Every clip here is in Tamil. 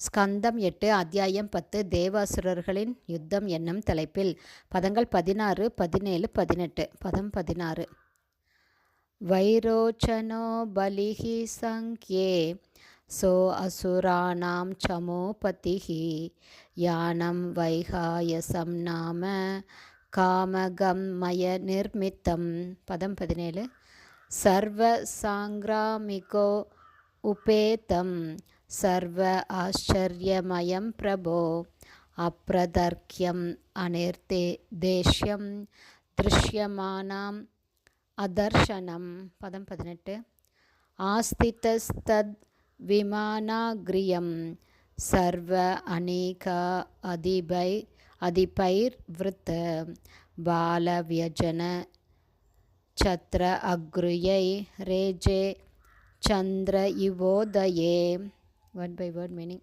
ஸ்கந்தம் எட்டு அத்தியாயம் பத்து தேவாசுரர்களின் யுத்தம் என்னும் தலைப்பில். பதங்கள் பதினாறு பதினேழு பதினெட்டு. பதம் பதினாறு. வைரோச்சனோ பலிஹி சங்கே சோ அசுராணாம் சமோபதிஹி யானம் வைகாயசம் நாம காமகம் மய நிர்மித்தம். பதம் பதினேழு. சர்வ சாங்கிராமிகோ உபேதம். சர்வ ஆச்சரியமயம் பிரபோ. அப்பிரதர்க்கியம் அனிர்த்தே தேஷ்யம் திருஷ்யமானாம் அதர்ஷனம். பதம் பதினெட்டு. ஆஸ்திதஸ்தத் விமானாகிரியம் சர்வ அநேகா அதிபை அதிபைர் விருத்த. பாலவியஜன சத்ர அக்ருயை ரேஜே சந்திர இவோதயே. Word by word meaning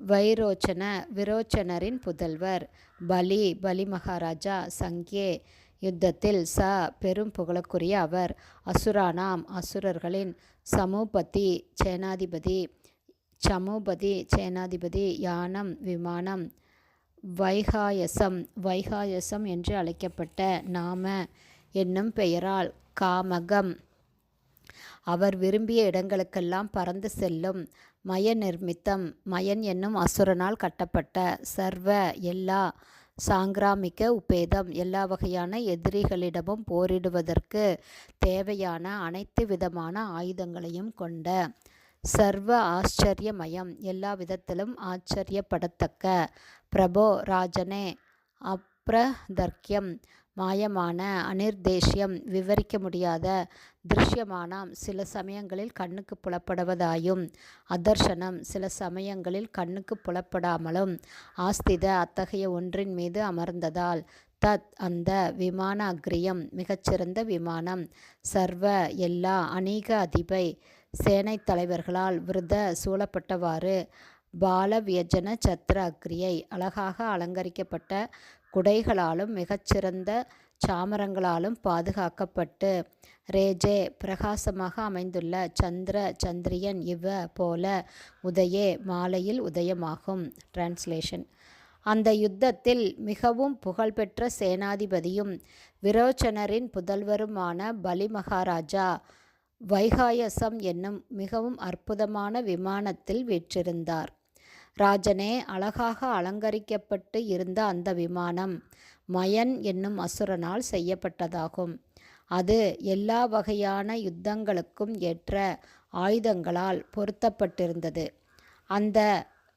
Vairochana விரோச்சனரின் புதல்வர் பலி பலி மகாராஜா சங்கே யுத்தத்தில் ச பெரும் புகழுக்குரிய அவர் அசுரானாம் அசுரர்களின் சமூபதி சேனாதிபதி சமூபதி சேனாதிபதி யானம் விமானம் வைகாயசம் வைகாயசம் என்று அழைக்கப்பட்ட நாம என்னும் பெயரால் காமகம். அவர் விரும்பிய இடங்களுக்கெல்லாம் பறந்து செல்லும் மய நிர்மித்தம் மயன் என்னும் அசுரனால் கட்டப்பட்ட சர்வ எல்லா சாங்கிராமிக்க உபேதம் எல்லா வகையான எதிரிகளிடமும் போரிடுவதற்கு தேவையான அனைத்து விதமான ஆயுதங்களையும் கொண்ட சர்வ ஆச்சரியமயம் எல்லா விதத்திலும் ஆச்சரியப்படத்தக்க பிரபோ ராஜனே அப்ரதர்க்கியம் மாயமான அனிர்தேஷ்யம் விவரிக்க முடியாத திருஷ்யமானாம். சில சமயங்களில் கண்ணுக்கு புலப்படுவதாயும் அதர்ஷனம் சில சமயங்களில் கண்ணுக்கு புலப்படாமலும் ஆஸ்தித அத்தகைய ஒன்றின் மீது அமர்ந்ததால் தத் அந்த விமான அக்ரியம் மிகச்சிறந்த விமானம். சர்வ எல்லா அநீக அதிபை சேனை தலைவர்களால் விருத சூழப்பட்டவாறு பாலவியஜன சத்திர அக்ரியை அழகாக அலங்கரிக்கப்பட்ட குடைகளாலும் மிகச்சிறந்த சாமரங்களாலும் பாதுகாக்கப்பட்டு ரேஜே பிரகாசமாக அமைந்துள்ள சந்திர சந்திரியன் இவ போல உதயே மாலையில் உதயமாகும். டிரான்ஸ்லேஷன் அந்த யுத்தத்தில் மிகவும் புகழ்பெற்ற சேனாதிபதியும் விரோச்சனரின் புதல்வருமான பலி மகாராஜா வைகாயசம் என்னும் மிகவும் அற்புதமான விமானத்தில் வீற்றிருந்தார். ராஜனே அழகாக அலங்கரிக்கப்பட்டு இருந்த அந்த விமானம் மயன் என்னும் அசுரனால் செய்யப்பட்டதாகும். அது எல்லா வகையான யுத்தங்களுக்கும் ஏற்ற ஆயுதங்களால் பொருத்தப்பட்டிருந்தது. அந்த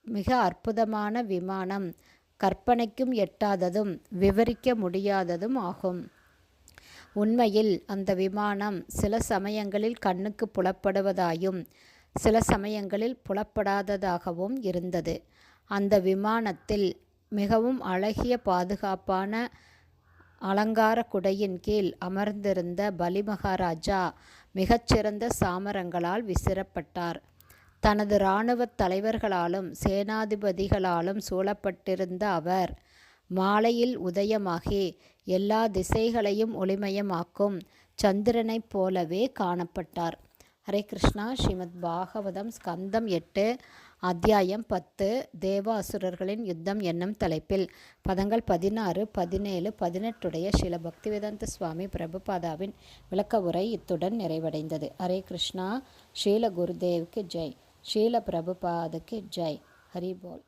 மிக அற்புதமான விமானம் கற்பனைக்கும் எட்டாததும் விவரிக்க முடியாததும் ஆகும். உண்மையில் அந்த விமானம் சில சமயங்களில் கண்ணுக்கு புலப்படுவதாயும் சில சமயங்களில் புலப்படாததாகவும் இருந்தது. அந்த விமானத்தில் மிகவும் அழகிய பாதுகாப்பான அலங்கார குடையின் கீழ் அமர்ந்திருந்த பலி மகாராஜா மிகச்சிறந்த சாமரங்களால் விசிறப்பட்டார். தனது இராணுவ தலைவர்களாலும் சேனாதிபதிகளாலும் சூழப்பட்டிருந்த அவர் மாலையில் உதயமாகி எல்லா திசைகளையும் ஒளிமயமாக்கும் சந்திரனைப் போலவே காணப்பட்டார். ஹரே கிருஷ்ணா ஸ்ரீமத் பாகவதம் ஸ்கந்தம் எட்டு அத்தியாயம் பத்து தேவாசுரர்களின் யுத்தம் என்னும் தலைப்பில். பதங்கள் பதினாறு பதினேழு பதினெட்டுடைய ஸ்ரீல பக்திவேதாந்த சுவாமி பிரபுபாதாவின் விளக்க உரை இத்துடன் நிறைவடைந்தது. ஹரே கிருஷ்ணா ஸ்ரீல குருதேவுக்கு ஜெய். ஸ்ரீல பிரபுபாதுக்கு ஜெய். ஹரி போல்.